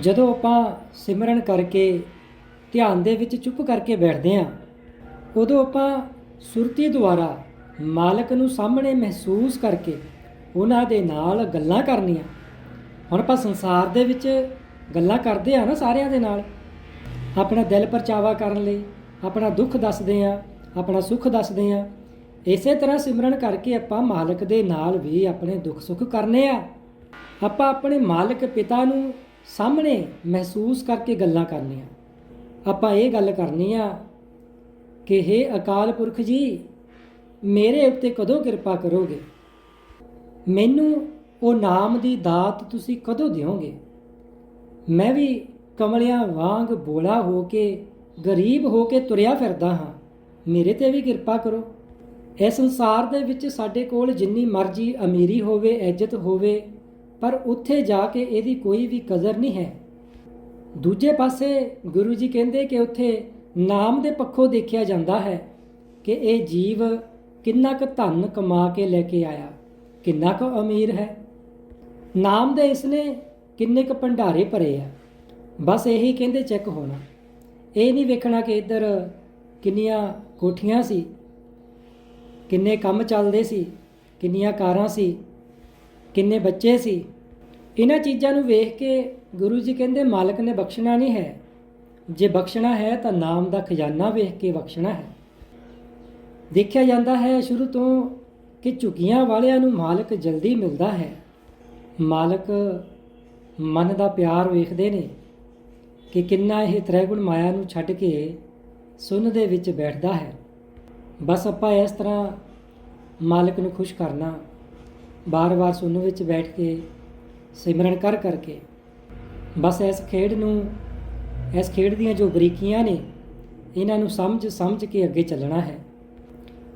ਜਦੋਂ ਆਪਾਂ ਸਿਮਰਨ ਕਰਕੇ, ਧਿਆਨ ਦੇ ਵਿੱਚ ਚੁੱਪ ਕਰਕੇ ਬੈਠਦੇ ਹਾਂ, ਉਦੋਂ ਆਪਾਂ ਸੁਰਤੀ ਦੁਆਰਾ ਮਾਲਕ ਨੂੰ ਸਾਹਮਣੇ ਮਹਿਸੂਸ ਕਰਕੇ ਉਹਨਾਂ ਦੇ ਨਾਲ ਗੱਲਾਂ ਕਰਨੀਆਂ। ਹੁਣ ਆਪਾਂ ਸੰਸਾਰ ਦੇ ਵਿੱਚ ਗੱਲਾਂ ਕਰਦੇ ਆ ਨਾ ਸਾਰਿਆਂ ਦੇ ਨਾਲ। ਆਪਣਾ ਦਿਲ ਪਰਚਾਵਾ ਕਰਨ ਲਈ, ਆਪਣਾ ਦੁੱਖ ਦੱਸਦੇ ਆ ਆਪਣਾ ਸੁੱਖ ਦੱਸਦੇ ਆ ਇਸੇ ਤਰ੍ਹਾਂ ਸਿਮਰਨ ਕਰਕੇ ਆਪਾਂ ਮਾਲਕ ਦੇ ਨਾਲ ਵੀ ਆਪਣੇ ਦੁੱਖ ਸੁੱਖ ਕਰਨੇ ਆ। ਆਪਾਂ ਆਪਣੇ ਮਾਲਕ ਪਿਤਾ ਨੂੰ ਸਾਹਮਣੇ ਮਹਿਸੂਸ ਕਰਕੇ ਗੱਲਾਂ ਕਰਨੀਆਂ। ਆਪਾਂ ਇਹ ਗੱਲ ਕਰਨੀ ਆ ਕਿ हे ਅਕਾਲ ਪੁਰਖ ਜੀ, ਮੇਰੇ ਉੱਤੇ ਕਦੋਂ ਕਿਰਪਾ ਕਰੋਗੇ? ਮੈਨੂੰ ਉਹ ਨਾਮ ਦੀ ਦਾਤ ਤੁਸੀਂ ਕਦੋਂ ਦਿਓਗੇ? ਮੈਂ ਵੀ ਕਮਲਿਆਂ ਵਾਂਗ ਬੋਲਾ ਹੋ ਕੇ, ਗਰੀਬ ਹੋ ਕੇ ਤੁਰਿਆ ਫਿਰਦਾ ਹਾਂ। ਮੇਰੇ ਤੇ ਵੀ ਕਿਰਪਾ ਕਰੋ। ਇਹ ਸੰਸਾਰ ਦੇ ਵਿੱਚ ਸਾਡੇ ਕੋਲ ਜਿੰਨੀ ਮਰਜ਼ੀ ਅਮੀਰੀ ਹੋਵੇ, ਇੱਜ਼ਤ ਹੋਵੇ ਪਰ ਉੱਥੇ ਜਾ ਕੇ ਇਹਦੀ ਕੋਈ ਵੀ ਕਦਰ ਨਹੀਂ ਹੈ। ਦੂਜੇ ਪਾਸੇ ਗੁਰੂ ਜੀ ਕਹਿੰਦੇ ਕਿ ਉੱਥੇ ਨਾਮ ਦੇ ਪੱਖੋਂ ਦੇਖਿਆ ਜਾਂਦਾ ਹੈ ਕਿ ਇਹ ਜੀਵ ਕਿੰਨਾ ਕੁ ਧਨ ਕਮਾ ਕੇ ਲੈ ਕੇ ਆਇਆ, ਕਿੰਨਾ ਕੁ ਅਮੀਰ ਹੈ। ਨਾਮ ਦੇ ਇਸਨੇ ਕਿੰਨੇ ਕੁ ਭੰਡਾਰੇ ਭਰੇ ਆ। ਬਸ ਇਹੀ ਕਹਿੰਦੇ ਚੈੱਕ ਹੋਣਾ। ਇਹ ਨਹੀਂ ਵੇਖਣਾ ਕਿ ਇੱਧਰ ਕਿੰਨੀਆਂ ਕੋਠੀਆਂ ਸੀ, ਕਿੰਨੇ ਕੰਮ ਚੱਲਦੇ ਸੀ, ਕਿੰਨੀਆਂ ਕਾਰਾਂ ਸੀ, ਕਿੰਨੇ ਬੱਚੇ ਸੀ। ਇਹਨਾਂ ਚੀਜ਼ਾਂ ਨੂੰ ਵੇਖ ਕੇ ਗੁਰੂ ਜੀ ਕਹਿੰਦੇ, ਮਾਲਕ ਨੇ ਬਖਸ਼ਣਾ ਨਹੀਂ ਹੈ। ਜੇ ਬਖਸ਼ਣਾ ਹੈ ਤਾਂ ਨਾਮ ਦਾ ਖਜ਼ਾਨਾ ਵੇਖ ਕੇ ਬਖਸ਼ਣਾ ਹੈ। ਦੇਖਿਆ ਜਾਂਦਾ ਹੈ ਸ਼ੁਰੂ ਤੋਂ ਕਿ ਝੁਕੀਆਂ ਵਾਲਿਆਂ ਨੂੰ ਮਾਲਕ ਜਲਦੀ ਮਿਲਦਾ ਹੈ। ਮਾਲਕ ਮਨ ਦਾ ਪਿਆਰ ਵੇਖਦੇ ਨੇ ਕਿ ਕਿੰਨਾ ਇਹ ਤ੍ਰੈਗੁਣ ਮਾਇਆ ਨੂੰ ਛੱਡ ਕੇ ਸੁਨ ਦੇ ਵਿੱਚ ਬੈਠਦਾ ਹੈ। ਬਸ ਆਪਾਂ ਇਸ ਤਰ੍ਹਾਂ ਮਾਲਕ ਨੂੰ ਖੁਸ਼ ਕਰਨਾ, ਬਾਰ-ਬਾਰ ਸੁਨ ਵਿੱਚ ਬੈਠ ਕੇ ਸਿਮਰਨ ਕਰ ਕਰਕੇ। ਬਸ ਇਸ ਖੇਡ ਨੂੰ, ਇਸ ਖੇਡ ਦੀਆਂ ਜੋ ਬਰੀਕੀਆਂ ਨੇ, ਇਹਨਾਂ ਨੂੰ ਸਮਝ ਸਮਝ ਕੇ ਅੱਗੇ ਚੱਲਣਾ ਹੈ।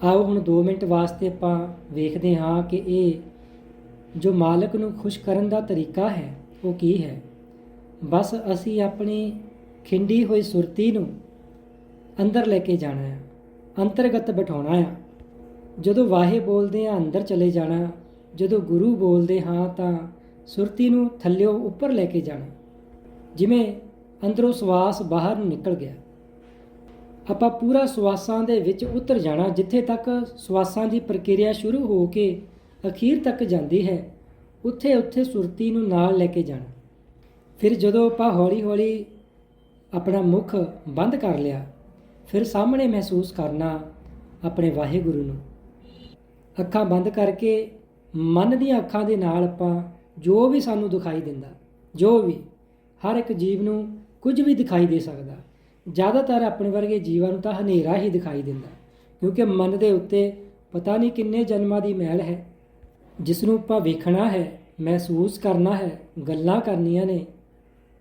ਆਓ ਹੁਣ 2 ਮਿੰਟ ਵਾਸਤੇ ਆਪਾਂ ਵੇਖਦੇ ਹਾਂ ਕਿ ਇਹ ਜੋ ਮਾਲਕ ਨੂੰ ਖੁਸ਼ ਕਰਨ ਦਾ ਤਰੀਕਾ ਹੈ, ਉਹ ਕੀ ਹੈ। ਬਸ ਅਸੀਂ ਆਪਣੀ ਖਿੰਡੀ ਹੋਈ ਸੁਰਤੀ ਨੂੰ ਅੰਦਰ ਲੈ ਕੇ ਜਾਣਾ ਹੈ, ਅੰਤਰਗਤ ਬਿਠਾਉਣਾ ਹੈ। ਜਦੋਂ ਵਾਹੇ ਬੋਲਦੇ ਆ ਅੰਦਰ ਚਲੇ ਜਾਣਾ, ਜਦੋਂ ਗੁਰੂ ਬੋਲਦੇ ਹਾਂ, ਤਾਂ ਸੁਰਤੀ ਨੂੰ ਥੱਲਿਓਂ ਉੱਪਰ ਲੈ ਕੇ ਜਾਣਾ। ਜਿਵੇਂ ਅੰਦਰੋਂ ਸਵਾਸ ਬਾਹਰ ਨੂੰ ਨਿਕਲ ਗਿਆ। ਆਪਾਂ ਪੂਰਾ ਸਵਾਸਾਂ ਦੇ ਵਿੱਚ ਉਤਰ ਜਾਣਾ, ਜਿੱਥੇ ਤੱਕ ਸਵਾਸਾਂ ਦੀ ਪ੍ਰਕਿਰਿਆ ਸ਼ੁਰੂ ਹੋ ਕੇ ਅਖੀਰ ਤੱਕ ਜਾਂਦੀ ਹੈ, ਉੱਥੇ ਉੱਥੇ ਸੁਰਤੀ ਨੂੰ ਨਾਲ ਲੈ ਕੇ ਜਾਣਾ। ਫਿਰ ਜਦੋਂ ਆਪਾਂ ਹੌਲੀ-ਹੌਲੀ ਆਪਣਾ ਮੁਖ ਬੰਦ ਕਰ ਲਿਆ, ਫਿਰ ਸਾਹਮਣੇ ਮਹਿਸੂਸ ਕਰਨਾ ਆਪਣੇ ਵਾਹਿਗੁਰੂ ਨੂੰ। ਅੱਖਾਂ ਬੰਦ ਕਰਕੇ ਮਨ ਦੀਆਂ ਅੱਖਾਂ ਦੇ ਨਾਲ ਆਪਾਂ ਜੋ ਵੀ ਸਾਨੂੰ ਦਿਖਾਈ ਦਿੰਦਾ, ਜੋ ਵੀ, ਹਰ ਇੱਕ ਜੀਵ ਨੂੰ ਕੁਝ ਵੀ ਦਿਖਾਈ ਦੇ ਸਕਦਾ, ਜ਼ਿਆਦਾਤਰ ਆਪਣੇ ਵਰਗੇ ਜੀਵਾਂ ਨੂੰ ਤਾਂ ਹਨੇਰਾ ਹੀ ਦਿਖਾਈ ਦਿੰਦਾ, ਕਿਉਂਕਿ ਮਨ ਦੇ ਉੱਤੇ ਪਤਾ ਨਹੀਂ ਕਿੰਨੇ ਜਨਮਾਂ ਦੀ ਮਹਿਲ ਹੈ, ਜਿਸ ਨੂੰ ਆਪਾਂ ਵੇਖਣਾ ਹੈ, ਮਹਿਸੂਸ ਕਰਨਾ ਹੈ, ਗੱਲਾਂ ਕਰਨੀਆਂ ਨੇ,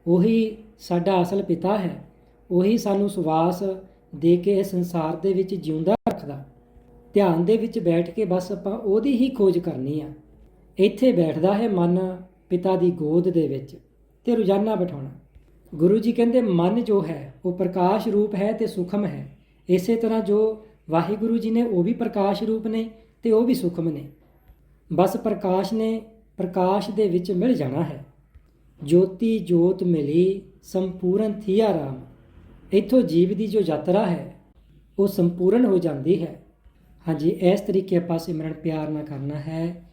ਉਹੀ ਸਾਡਾ ਅਸਲ ਪਿਤਾ ਹੈ, ਉਹੀ ਸਾਨੂੰ ਸਵਾਸ ਦੇ ਕੇ ਇਸ ਸੰਸਾਰ ਦੇ ਵਿੱਚ ਜਿਉਂਦਾ ਰੱਖਦਾ। ਧਿਆਨ ਦੇ ਵਿੱਚ ਬੈਠ ਕੇ ਬਸ ਆਪਾਂ ਉਹਦੀ ਹੀ ਖੋਜ ਕਰਨੀ ਆ। ਇੱਥੇ ਬੈਠਦਾ ਹੈ ਮਨ ਪਿਤਾ ਦੀ ਗੋਦ ਦੇ ਵਿੱਚ ਤੇ ਰੋਜ਼ਾਨਾ ਬਿਠਾਉਣਾ। ਗੁਰੂ ਜੀ ਕਹਿੰਦੇ, ਮਨ ਜੋ ਹੈ, ਉਹ ਪ੍ਰਕਾਸ਼ ਰੂਪ ਹੈ ਤੇ ਸੁਖਮ ਹੈ। ਇਸੇ ਤਰ੍ਹਾਂ ਜੋ ਵਾਹਿਗੁਰੂ ਜੀ ਨੇ, ਉਹ ਵੀ ਪ੍ਰਕਾਸ਼ ਰੂਪ ਨੇ ਤੇ ਉਹ ਵੀ ਸੁਖਮ ਨੇ। ਬਸ ਪ੍ਰਕਾਸ਼ ਨੇ ਪ੍ਰਕਾਸ਼ ਦੇ ਵਿੱਚ ਮਿਲ ਜਾਣਾ ਹੈ। ਜੋਤੀ ਜੋਤ ਮਿਲੀ, ਸੰਪੂਰਨ ਥੀਆ ਰਾਮ। ਇੱਥੋਂ ਜੀਵ ਦੀ ਜੋ ਯਾਤਰਾ ਹੈ, ਉਹ ਸੰਪੂਰਨ ਹੋ ਜਾਂਦੀ ਹੈ। ਹਾਂਜੀ, ਇਸ ਤਰੀਕੇ ਆਪਾਂ ਸਿਮਰਨ ਪਿਆਰ ਨਾਲ ਕਰਨਾ ਹੈ।